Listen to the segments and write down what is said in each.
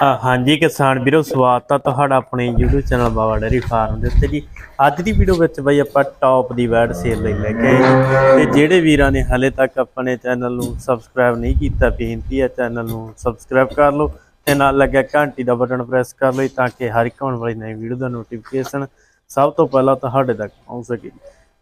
ਅ, ਹਾਂਜੀ ਕਿਸਾਨ ਵੀਰੋ ਸਵਾਗਤ ਆ ਤੁਹਾਡਾ ਆਪਣੇ YouTube channel Baba dairy farm ਦੇ ਉੱਤੇ ਜੀ। ਅੱਜ ਦੀ ਵੀਡੀਓ ਵਿੱਚ ਬਈ ਆਪਾਂ ਟੌਪ ਦੀ ਵੈਡ ਸੇਲ ਲਈ ਲੈ ਕੇ ਆਏ ਤੇ ਜਿਹੜੇ ਵੀਰਾਂ ਨੇ ਹਲੇ ਤੱਕ ਆਪਣੇ ਚੈਨਲ ਨੂੰ ਸਬਸਕ੍ਰਾਈਬ ਨਹੀਂ ਕੀਤਾ ਬੇਨਤੀ ਹੈ ਚੈਨਲ ਨੂੰ ਸਬਸਕ੍ਰਾਈਬ ਕਰ ਲਓ ਤੇ ਨਾਲ ਲੱਗਿਆ ਘੰਟੀ ਦਾ ਬਟਨ ਪ੍ਰੈਸ ਕਰ ਲਓ ਤਾਂ ਕਿ ਹਰ ਇੱਕ ਆਉਣ ਵਾਲੀ ਨਵੀਂ ਵੀਡੀਓ ਦਾ ਨੋਟੀਫਿਕੇਸ਼ਨ ਸਭ ਤੋਂ ਪਹਿਲਾਂ ਤੁਹਾਡੇ ਤੱਕ ਪਹੁੰਚ ਸਕੇ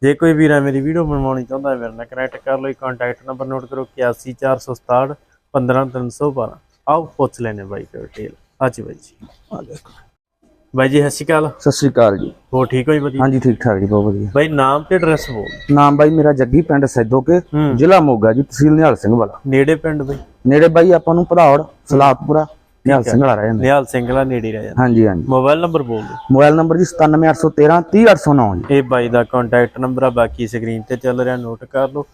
ਜੇ। ਕੋਈ ਵੀਰਾਂ ਮੇਰੀ ਵੀਡੀਓ ਬਣਵਾਉਣੀ ਚਾਹੁੰਦਾ ਹੈ ਮੇਰੇ ਨਾਲ ਕਨੈਕਟ ਕਰ ਲਓ ਕੰਟੈਕਟ ਨੰਬਰ ਨੋਟ ਕਰੋ 81467 15312 ਆਓ ਪੁੱਛ ਲੈਨੇ ਬਾਈ ਤੇ ਡਿਟੇਲ ਹਾਂਜੀ ਬਾਈ ਜੀ। ਆ ਦੇਖੋ ਬਾਈ ਜੀ ਸਤਿ ਸ਼੍ਰੀ ਅਕਾਲ। ਸਤਿ ਸ੍ਰੀ ਅਕਾਲ ਜੀ। ਹੋ ਠੀਕ ਹੋ ਜੀ ਵਧੀਆ? ਹਾਂਜੀ ਠੀਕ ਠਾਕ ਜੀ ਬਹੁਤ ਵਧੀਆ। ਬਾਈ ਨਾਮ ਤੇ ਐਡਰੈਸ ਬੋਲ। ਨਾਮ ਬਾਈ ਮੇਰਾ ਜੱਗੀ ਪਿੰਡ ਸੈਦੋਕੇ ਜ਼ਿਲ੍ਹਾ ਮੋਗਾ ਜੀ ਤਹਿਸੀਲ ਨਿਹਾਲ ਸਿੰਘ ਵਾਲਾ। ਨੇੜੇ ਪਿੰਡ ਬਾਈ? ਨੇੜੇ ਬਾਈ ਆਪਾਂ ਨੂੰ ਭਦੌੜ ਸਲਾਤਪੁਰਾ ਨਿਹਾਲ ਸਿੰਘ ਵਾਲਾ ਰਹਿ ਜਾਂਦਾ। ਨਿਹਾਲ ਸਿੰਘਲਾ ਨੇੜੇ ਰਹਿ ਜਾਂਦਾ। ਹਾਂਜੀ ਹਾਂਜੀ। ਮੋਬਾਈਲ ਨੰਬਰ ਬੋਲ ਦਿਓ। ਮੋਬਾਈਲ ਨੰਬਰ ਜੀ 97813 30809 ਜੀ। ਇਹ ਬਾਈ ਦਾ ਕੰਟੈਕਟ ਨੰਬਰ ਆ ਬਾਕੀ ਸਕਰੀਨ ਤੇ ਚੱਲ ਰਿਹਾ ਨੋਟ ਕਰ ਲਓ।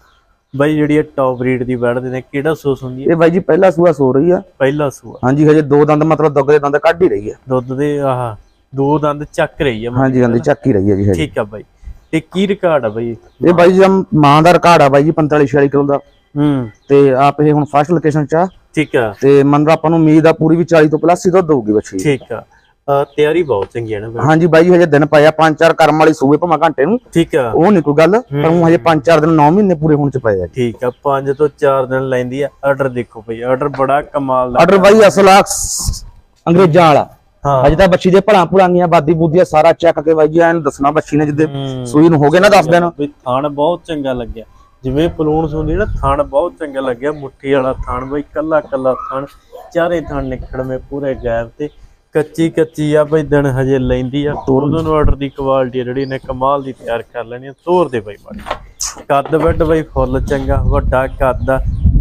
ਬਾਈ ਜਿਹੜੀ ਇਹ ਟੌਪ ਰੀਡ ਦੀ ਵੜਦੇ ਨੇ ਕਿਹੜਾ ਸੋਸ ਹੁੰਦੀ ਹੈ? ਇਹ ਬਾਈ ਜੀ ਪਹਿਲਾ ਸੂਆ ਸੋ ਰਹੀ ਆ। ਪਹਿਲਾ ਸੂਆ। ਹਾਂਜੀ ਹਜੇ ਦੋ ਦੰਦ ਮਤਲਬ ਦੁੱਧ ਦੇ ਦੰਦ ਕੱਢ ਹੀ ਰਹੀ ਆ। ਦੁੱਧ ਦੇ ਆਹ ਦੋ ਦੰਦ ਚੱਕ ਰਹੀ ਆ। ਹਾਂਜੀ ਹਾਂਜੀ ਚੱਕ ਹੀ ਰਹੀ ਆ ਜੀ ਹਜੇ। ਠੀਕ ਆ ਬਾਈ। ਤੇ ਕੀ ਰਿਕਾਰਡ ਆ ਬਾਈ? ਇਹ ਬਾਈ ਜੀ ਮਾਂ ਦਾ ਰਿਕਾਰਡ ਆ ਬਾਈ ਜੀ 45 46 ਕਿਲੋ ਦਾ। ਹੂੰ। ਤੇ ਆਪ ਇਹ ਹੁਣ ਫਸਟ ਲੋਕੇਸ਼ਨ ਚ ਆ। ਠੀਕ ਆ। ਤੇ ਮੰਨ ਆਪਾਂ ਨੂੰ ਉਮੀਦ ਆ ਪੂਰੀ ਵੀ 40 ਤੋਂ ਪਲੱਸ ਹੀ ਦੁੱਧ ਦਊਗੀ ਬੱਚੀ। ਠੀਕ ਆ। ਤਿਆਰੀ ਬਹੁਤ ਚੰਗੀ ਹੈ ਨਾ ਬਾਈ ਹਾਂਜੀ ਬਾਈ ਹਜੇ ਦਿਨ ਪਏ ਆ ਪੰਜ ਚਾਰ ਕਰਮ ਵਾਲੀ ਸੂਏ ਭਾਵੇਂ ਘੰਟੇ ਨੂੰ। ਠੀਕ ਆ। ਉਹ ਨਹੀਂ ਕੋਈ ਗੱਲ ਪਰ ਉਹ ਹਜੇ 5-4 ਦਿਨ 9 ਮਹੀਨੇ ਪੂਰੇ ਹੋਣ ਚ ਪਏ ਆ। ਠੀਕ ਆ 5 ਤੋਂ 4 ਦਿਨ ਲੈਂਦੀ ਆ ਆਰਡਰ ਦੇਖੋ ਭਈ ਆਰਡਰ ਬੜਾ ਕਮਾਲ ਦਾ। ਆਰਡਰ ਬਾਈ ਅਸਲ ਆ ਅੰਗਰੇਜ਼ਾਂ ਵਾਲਾ। ਹਾਂ। ਅਜੇ ਤਾਂ ਬੱਚੀ ਦੇ ਭਲਾਂ ਭੁਲਾਂਗੀਆਂ ਬਾਦੀ ਬੂਦੀਆਂ ਸਾਰਾ ਚੈੱਕ ਕੇ ਬਾਈ ਜੀ ਐਨ ਦੱਸਣਾ ਬੱਚੀ ਨੇ ਜਿੱਦੇ। ਸੂਈ ਨੂੰ ਹੋ ਗਏ ਨਾ 10 ਦਿਨ। ਵੀ ਥਣ ਬਹੁਤ ਚੰਗਾ ਲੱਗਿਆ। ਜਿਵੇਂ ਪਲੂਣ ਸੁੰਦੀ ਨਾ ਥਣ ਬਹੁਤ ਚੰਗਾ ਲੱਗਿਆ। ਮੁੱਠੀ ਵਾਲਾ ਥਣ ਬਈ ਕੱਲਾ ਕੱਲਾ ਥਣ ਚਾਰੇ ਥਣ ਨਿਕੜਵੇਂ ਪੂਰੇ ਗੈਪ ਤੇ। ਕੱਚੀ ਕੱਚੀ ਆ ਬਈ, ਦਿਨ ਹਜੇ ਲੈਂਦੀ ਆ। ਉਹਨਾਂ ਨੂੰ ਆਰਡਰ ਦੀ ਕੁਆਲਿਟੀ ਜਿਹੜੀ ਨੇ ਕਮਾਲ ਦੀ ਤਿਆਰ ਕਰ ਲੈਣੀ ਆ। ਤੋਰ ਦੇ ਬਈ ਮਾੜੀ। ਕੱਦ ਵੱਡ ਬਈ, ਫੁੱਲ ਚੰਗਾ, ਵੱਡਾ ਕੱਦ ਆ।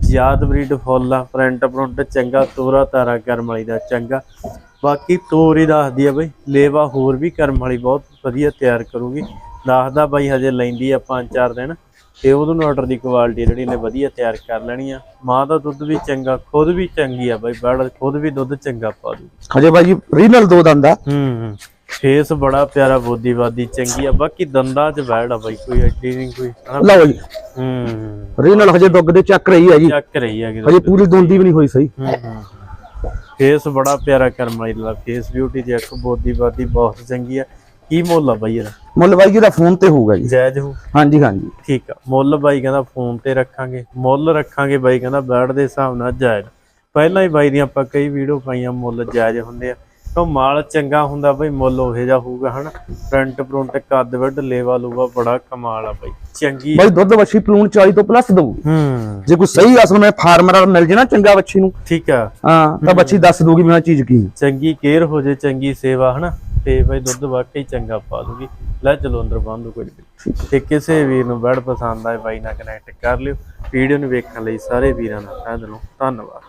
ਯਾਦ ਬਰੀਡ ਫੁੱਲ ਆ ਪ੍ਰਿੰਟ ਪ੍ਰਿੰਟ ਚੰਗਾ, ਤੋਰਾ ਤਾਰਾ ਕਰਮ ਵਾਲੀ ਦਾ ਚੰਗਾ। ਬਾਕੀ ਤੋਰ ਹੀ ਦੱਸਦੀ ਆ ਬਈ, ਲੇਵਾ ਹੋਰ ਵੀ ਕਰਮ ਵਾਲੀ ਬਹੁਤ ਵਧੀਆ ਤਿਆਰ ਕਰੂਗੀ। ਦੱਸਦਾ ਬਾਈ, ਹਜੇ ਲੈਂਦੀ ਆ ਪੰਜ ਚਾਰ ਦਿਨ। ਤੇ ਉਹਦੋਂ ਆਰਡਰ ਦੀ ਕੁਆਲਿਟੀ ਜਿਹੜੀ ਨੇ ਵਧੀਆ ਤਿਆਰ ਕਰ ਲੈਣੀ ਆ। ਮਾਂ ਦਾ ਦੁੱਧ ਵੀ ਚੰਗਾ ਖੁਦ ਵੀ ਚੰਗੀ ਆ ਬਾਈ ਬੜ ਖੁਦ ਵੀ ਦੁੱਧ ਚੰਗਾ ਪਾ ਦੂ ਹਜੇ ਬਾਈ ਰੀਨਲ ਦੋ ਦੰਦ ਹੂੰ ਫੇਸ ਬੜਾ ਪਿਆਰਾ ਬੋਦੀਵਾਦੀ ਚੰਗੀ ਆ ਬਾਕੀ ਦੰਦਾਂ 'ਚ ਬੈੜ ਆ ਬਾਈ ਕੋਈ ਐਡੀ ਨਹੀਂ ਕੋਈ। ਲਓ ਜੀ। ਹੂੰ। ਰੀਨਲ ਹਜੇ ਦੁੱਗ ਦੇ ਚੱਕ ਰਹੀ ਆ ਜੀ। ਚੱਕ ਰਹੀ ਆ ਹਜੇ ਪੂਰੀ ਦੋਂਦੀ ਵੀ ਨਹੀਂ ਹੋਈ ਸਹੀ। ਫੇਸ ਬੜਾ ਪਿਆਰਾ ਕਰਮ ਵਾਲੀ ਦਾ ਫੇਸ ਬਿਊਟੀ ਦੀ ਅੱਖ ਬੋਦੀਵਾਦੀ ਬਹੁਤ ਚੰਗੀ ਆ। ਕੀ ਮੁੱਲ ਆ ਬਾਈ ਇਹਦਾ? ਮੁੱਲ ਬਾਈ ਜੀ ਦਾ ਫੋਨ ਤੇ ਹੋਊਗਾ ਜੀ। ਜਾਇਜ਼ ਹੋ ਹਾਂਜੀ ਹਾਂਜੀ। ਠੀਕ ਆ ਮੁੱਲ ਬਾਈ ਕਹਿੰਦਾ ਫੋਨ ਤੇ ਰੱਖਾਂਗੇ ਮੁੱਲ ਰੱਖਾਂਗੇ ਬਾਈ ਕਹਿੰਦਾ ਬੈਡ ਦੇ ਹਿਸਾਬ ਨਾਲ ਜਾਇਜ਼। ਪਹਿਲਾਂ ਹੀ ਬਾਈ ਦੀਆਂ ਆਪਾਂ ਕਈ ਵੀਡੀਓ ਪਾਈਆਂ ਮੁੱਲ ਜਾਇਜ਼ ਹੁੰਦੇ ਆ। ਕਿਉਂ ਮਾਲ ਚੰਗਾ ਹੁੰਦਾ ਬਾਈ ਮੁੱਲ ਉਹੇ ਜਿਹਾ ਹੋਊਗਾ ਹਨਾ? ਫਰੰਟ ਫਰੰਟ ਕੱਦ ਵੱਡ ਲੇਵਾ ਲੂਵਾ ਬੜਾ ਕਮਾਲ ਆ ਬਾਈ ਚੰਗੀ ਬਾਈ ਦੁੱਧ ਬੱਚੀ ਪਲੂਣ 40 ਤੋਂ ਪਲੱਸ ਦਊ। ਹੂੰ। ਜੇ ਕੋਈ ਸਹੀ ਅਸਲ ਮੈਂ ਫਾਰਮਰ ਵਾਲਾ ਮਿਲ ਜੇ ਨਾ ਚੰਗਾ ਬੱਚੀ ਨੂੰ ਠੀਕ ਆ। ਹਾਂ ਤਾਂ ਬੱਚੀ ਦੱਸ ਦੂਗੀ ਮੇਰਾ ਚੀਜ਼ ਕੀ। ਚੰਗੀ ਕੇਅਰ ਹੋ ਜੇ ਚੰਗੀ ਸੇਵਾ ਹਨਾ? ਤੇ ਬਾਈ ਦੁੱਧ ਵਾਕਈ ਚੰਗਾ ਪਾ ਦੂਗੀ। ਲੈ ਚਲੋ ਅੰਦਰ ਬੰਦ ਕੋਈ ਨਹੀਂ ਤੇ ਕਿਸੇ ਵੀਰ ਨੂੰ ਬੜ ਪਸੰਦ ਆਏ ਬਾਈ ਨਾਲ ਕਨੈਕਟ ਕਰ ਲਿਓ। ਵੀਡੀਓ ਨੂੰ ਵੇਖਣ ਲਈ ਸਾਰੇ ਵੀਰਾਂ ਦਾ ਤਹਿ ਦਿਲੋਂ ਧੰਨਵਾਦ।